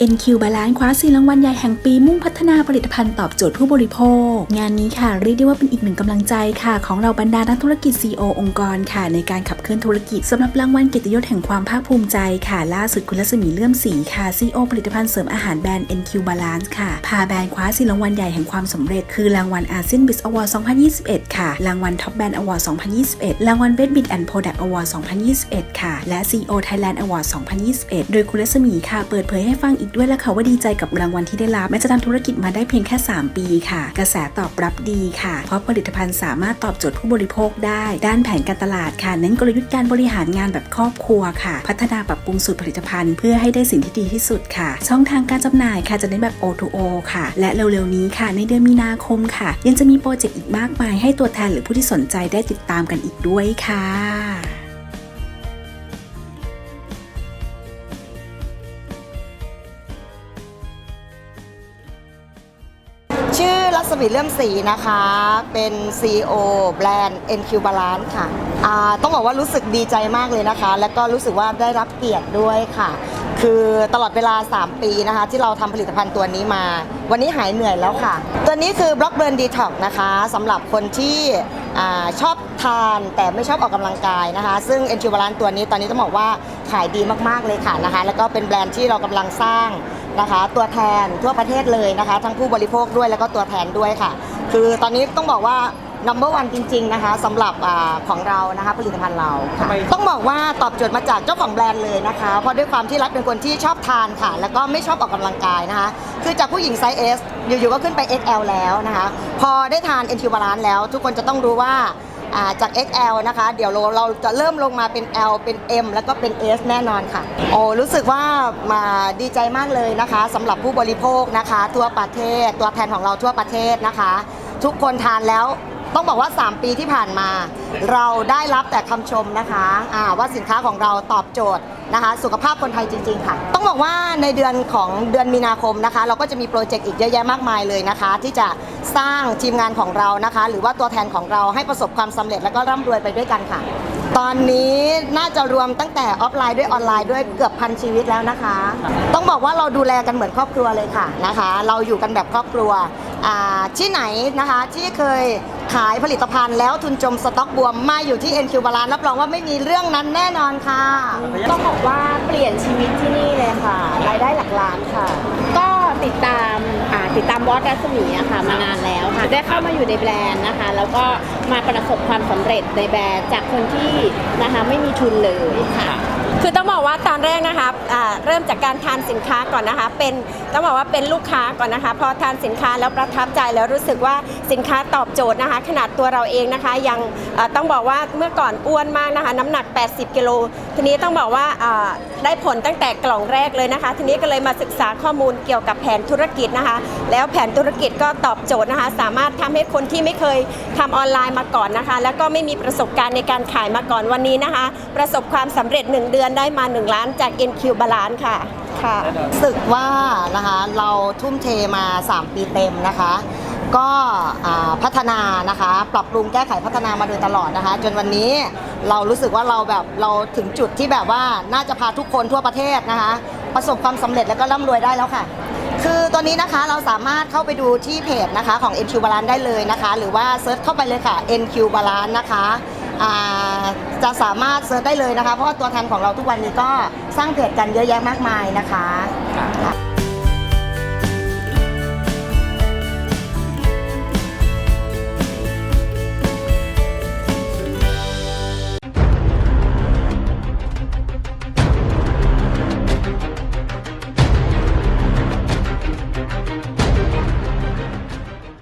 NQ Balance คว้าสีรางวัลใหญ่แห่งปีมุ่งพัฒนาผลิตภัณฑ์ตอบโจทย์ผู้บริโภค งานนี้ค่ะเรียกได้ว่าเป็นอีกหนึ่งกำลังใจค่ะ ของเราบรรดานักธุรกิจ CEO องค์กรค่ะ ในการขับเคลื่อนธุรกิจสำหรับรางวัลเกียรติยศแห่งความภาคภูมิใจค่ะ ล่าสุดคุณรัศมีเลื่อมศรีค่ะ CEO ผลิตภัณฑ์เสริมอาหารแบรนด์ NQ Balance ค่ะพาแบรนด์คว้าสีรางวัลใหญ่แห่งความสำเร็จ คือรางวัลอาเซียนบิสอวอร์2021 ค่ะรางวัลท็อปแบรนด์อวอร์2021 รางวัลเบสบิ t แอนด์โปรดักต์อวอร์2021 ค่ะ และ CEO Thailand Award 2021 โดยคุณรัศมีค่ะเปิดเผยให้ฟังอีกด้วยละค่ะว่าดีใจกับรางวัลที่ได้รับแม้จะทำธุรกิจมาได้เพียงแค่ 3 ปีค่ะ กระแสตอบรับดีค่ะ เพราะผลิตภัณฑ์สามารถตอบโจทย์ผู้บริโภคได้ ด้านแผนการตลาดค่ะ เน้นกลยุทธ์การบริหารงานแบบครอบครัวค่ะ พัฒนาปรับปรุงสูตรผลิตภัณฑ์เพื่อให้ได้สิ่งที่ดีที่สุดค่ะ ช่องทางการจำหน่ายค่ะจะเน้นแบบ O2O ค่ะ และเร็วๆนี้ค่ะ ในเดือนมีนาคมค่ะ ยังจะมีโปรเจกต์อีกมากมายให้ตัวแทนหรือผู้ที่สนใจได้ติดตามกันอีกด้วยค่ะ สมิเลื่อมสีนะคะ เป็น CEO แบรนด์ NQ Balance ค่ะอ่าต้องบอกว่ารู้สึกดีใจมากเลยนะคะ และก็รู้สึกว่าได้รับเกียรติด้วยค่ะ คือตลอดเวลา 3 ปีนะคะ ที่เราทำผลิตภัณฑ์ตัวนี้มา วันนี้หายเหนื่อยแล้วค่ะ ตัวนี้คือบล็อกเบิร์นดีท็อกนะคะสำหรับคนที่ อชอบทานแต่ไม่ชอบออกกำลังกายนะคะ ซึ่ง NQ Balance ตัวนี้ตอนนี้ต้องบอกว่าขายดีมากๆเลยค่ะนะคะ แล้วก็เป็นแบรนด์ที่เรากำลังสร้างนะคะ ตัวแทนทั่วประเทศเลยนะคะ ทั้งผู้บริโภคด้วยแล้วก็ตัวแทนด้วยค่ะ คือตอนนี้ต้องบอกว่า number one จริง ๆ นะคะสำหรับอาของเรานะคะผลิตภัณฑ์เราค่ะต้องบอกว่าตอบโจทย์มาจากเจ้าของแบรนด์เลยนะคะ เพราะด้วยความที่รัฐเป็นคนที่ชอบทานค่ะ แล้วก็ไม่ชอบออกกำลังกายนะคะ คือจากผู้หญิงไซส์ S อยู่ๆก็ขึ้นไป XL แล้วนะคะ พอได้ทาน NQ Balance แล้ว ทุกคนจะต้องรู้ว่าอ่าจาก XL นะคะ เดี๋ยวเราเราจะเริ่มลงมาเป็น L เป็น M แล้วก็เป็น S แน่นอนค่ะ โอ้รู้สึกว่ามาดีใจมากเลยนะคะสำหรับผู้บริโภคนะคะ ทั่วประเทศ ตัวแทนของเราทั่วประเทศนะคะ ทุกคนทานแล้ว ต้องบอกว่า 3 ปีที่ผ่านมา เราได้รับแต่คำชมนะคะอ่าว่าสินค้าของเราตอบโจทย์นะคะ สุขภาพคนไทยจริง ๆ ค่ะ ต้องบอกว่าในเดือนของเดือนมีนาคมนะคะ เราก็จะมีโปรเจกต์อีกเยอะแยะมากมายเลยนะคะ ที่จะสร้างทีมงานของเรานะคะ หรือว่าตัวแทนของเราให้ประสบความสำเร็จและก็ร่ำรวยไปด้วยกันค่ะ ตอนนี้น่าจะรวมตั้งแต่ออฟไลน์ด้วยออนไลน์ด้วยเกือบพันชีวิตแล้วนะคะ ต้องบอกว่าเราดูแลกันเหมือนครอบครัวเลยค่ะนะคะ เราอยู่กันแบบครอบครัวที่ไหนนะคะที่เคย ขายผลิตภัณฑ์แล้วทุนจมสต็อกบวมมาอยู่ที่ NQ บาลานรับรองว่าไม่มีเรื่องนั้นแน่นอนค่ะ ต้องบอกว่าเปลี่ยนชีวิตที่นี่เลยค่ะ รายได้หลักล้านค่ะ ก็ติดตามอ่าติดตามบอสรัศมีอะค่ะมานานแล้วค่ะ ได้เข้ามาอยู่ในแบรนด์นะคะ แล้วก็มาประสบความสำเร็จในแบรนด์จากคนที่นะคะไม่มีทุนเลยค่ะ คือต้องบอกว่าตอนแรกนะคะเริ่มจากการทานสินค้าก่อนนะคะ เป็นต้องบอกว่าเป็นลูกค้าก่อนนะคะ พอทานสินค้าแล้วประทับใจแล้วรู้สึกว่าสินค้าตอบโจทย์นะคะ ขนาดตัวเราเองนะคะ ยังต้องบอกว่าเมื่อก่อนอ้วนมากนะคะ น้ำหนัก 80 กิโลทีนี้ต้องบอกว่าได้ผลตั้งแต่กล่องแรกเลยนะคะ ทีนี้ก็เลยมาศึกษาข้อมูลเกี่ยวกับแผนธุรกิจนะคะ แล้วแผนธุรกิจก็ตอบโจทย์นะคะ สามารถทำให้คนที่ไม่เคยทำออนไลน์มาก่อนนะคะ แล้วก็ไม่มีประสบการณ์ในการขายมาก่อนวันนี้นะคะ ประสบความสำเร็จ1เดือนได้มา 1 ล้านจาก NQ Balance ค่ะค่ะ รู้สึกว่านะคะเราทุ่มเทมา 3 ปีเต็มนะคะ ก็อ่าพัฒนานะคะ ปรับปรุงแก้ไขพัฒนามาโดยตลอดนะคะ จนวันนี้เรารู้สึกว่าเราแบบเราถึงจุดที่แบบว่าน่าจะพาทุกคนทั่วประเทศนะคะ ประสบความสำเร็จแล้วก็ร่ำรวยได้แล้วค่ะ คือตอนนี้นะคะเราสามารถเข้าไปดูที่เพจนะคะของ NQ Balance ได้เลยนะคะ หรือว่าเซิร์ชเข้าไปเลยค่ะ NQ Balance นะคะอ่า จะสามารถเซิร์ชได้เลยนะคะ เพราะว่าตัวแทนของเราทุกวันนี้ก็สร้างเพจกันเยอะแยะมากมายนะคะ